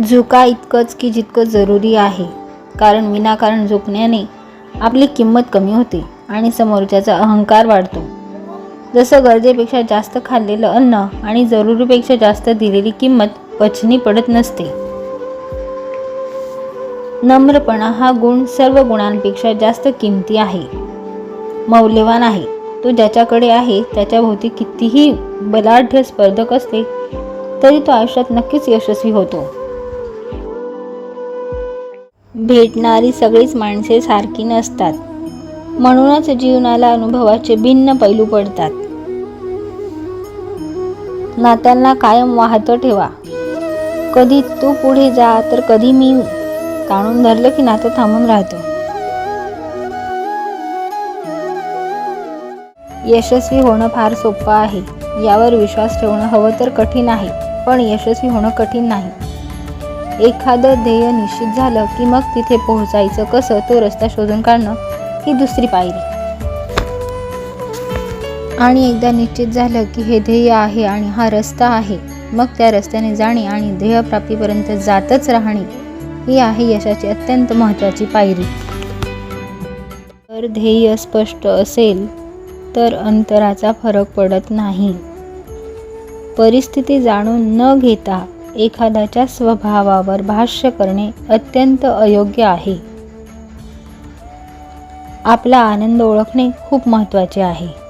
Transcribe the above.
झुका इतकंच की जितकं जरुरी आहे. कारण विनाकारण झुकण्याने आपली किंमत कमी होते आणि समोरच्याचा अहंकार वाढतो. जसं गरजेपेक्षा जास्त खाल्लेलं अन्न आणि जरुरीपेक्षा जास्त दिलेली किंमत पचनी पडत नसते. नम्रपणा हा गुण सर्व गुणांपेक्षा जास्त किमती आहे. मौल्यवान आहे. तो ज्याच्याकडे आहे त्याच्याभोवती कितीही बलाढ्य स्पर्धक असले तरी तो आयुष्यात नक्कीच यशस्वी होतो. भेटणारी सगळीच माणसे सारखी नसतात. म्हणूनच जीवनाला अनुभवाचे भिन्न पैलू पडतात. नात्यांना कायम वाहतं ठेवा. कधी तू पुढे जा तर कधी मी ताणून धरलं की नातं थांबून राहतं. यशस्वी होणं फार सोपं आहे. यावर विश्वास ठेवणं हवं तर कठीण आहे पण यशस्वी होणं कठीण नाही. एखादं ध्येय निश्चित झालं की मग तिथे पोहोचायचं कसं तो रस्ता शोधून काढणं ही दुसरी पायरी. आणि एकदा निश्चित झालं की हे ध्येय आहे आणि हा रस्ता आहे मग त्या रस्त्याने जाणे आणि ध्येयप्राप्तीपर्यंत जातच राहणे ही आहे यशाची अत्यंत महत्त्वाची पायरी. तर ध्येय स्पष्ट असेल तर अंतराचा फरक पडत नाही. परिस्थिती जाणून न घेता एखाद्याच्या स्वभावावर भाष्य करणे अत्यंत अयोग्य आहे. आपला आनंद ओळखणे खूप महत्त्वाचे आहे.